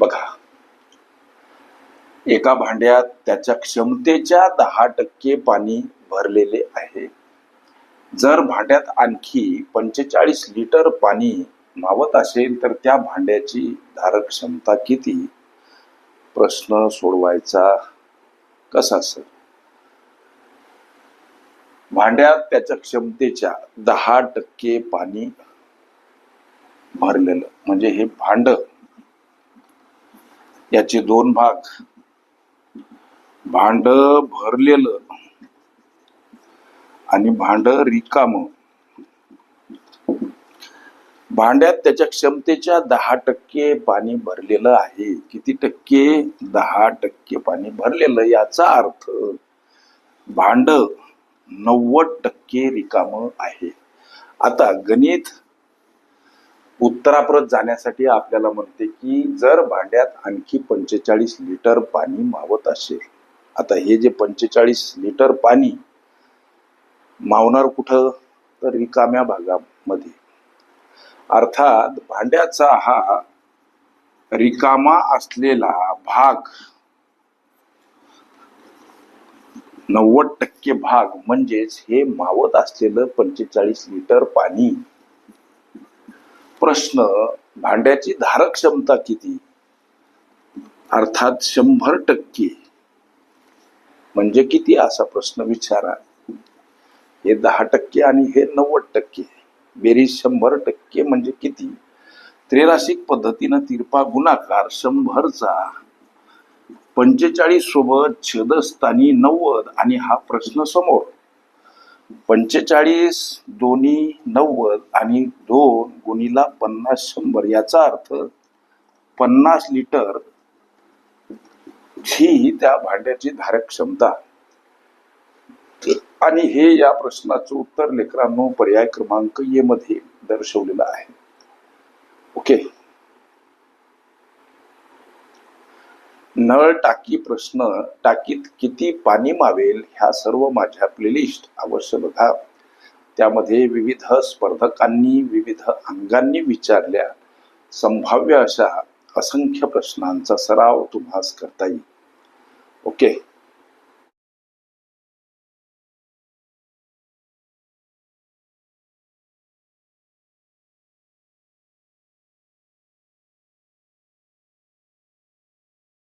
बघा. एका भांड्यात त्याच्या क्षमतेच्या दहा टक्के पाणी भरलेले आहे. जर भांड्यात आणखी पंचेचाळीस लिटर पाणी मावत असेल तर त्या भांड्याची धारक क्षमता किती? प्रश्न सोडवायचा कसा सर? भांड्यात त्याच्या क्षमतेच्या दहा टक्के पाणी भरलेलं म्हणजे हे भांड याचे दोन भाग. भांड भरलेलं आणि भांड रिकाम. भांड्यात त्याच्या क्षमतेच्या दहा टक्के पाणी भरलेलं आहे. किती टक्के? दहा टक्के पाणी भरलेलं. याचा अर्थ भांड नव्वद टक्के रिकाम आहे. आता गणित उत्तराप्रत जाण्यासाठी आपल्याला म्हणते की जर भांड्यात आणखी पंचेचाळीस लिटर पाणी मावत असेल आता हे जे पंचेचाळीस लिटर पाणी मावणार कुठं? तर रिकाम्या भागामध्ये. अर्थात भांड्याचा हा रिकामा असलेला भाग नव्वद टक्के भाग म्हणजेच हे मावत असलेलं पंचेचाळीस लिटर पाणी प्रश्न भांड्याची धारक क्षमता किती? अर्थात शंभर टक्के. म्हणजे किती? असा प्रश्न विचारा. हे दहा टक्के आणि हे नव्वद टक्के. बेरीज शंभर टक्के म्हणजे किती? त्रिराशिक पद्धतीनं तिरपा गुणाकार शंभरचा. पंचेचाळीस सोबत छेदस्थानी नव्वद आणि हा प्रश्न समोर. पंचेचाळीस दोन्ही नव्वद आणि दोन गुणीला पन्नास शंभर याचा अर्थ पन्नास लिटर ही त्या भांड्याची धारक क्षमता आणि हे या प्रश्नाचं उत्तर लेकरांनो पर्याय क्रमांक ये मध्ये दर्शवलेलं आहे. ओके? नळ टाकी प्रश्न टाकीत किती पाणी मावेल ह्या सर्व माझ्या प्लेलिस्ट अवश्य बघा. त्यामध्ये विविध स्पर्धकांनी विविध अंगांनी विचारल्या. संभाव्य अशा असंख्य प्रश्नांचा सराव तुम्हास करता येईल. ओके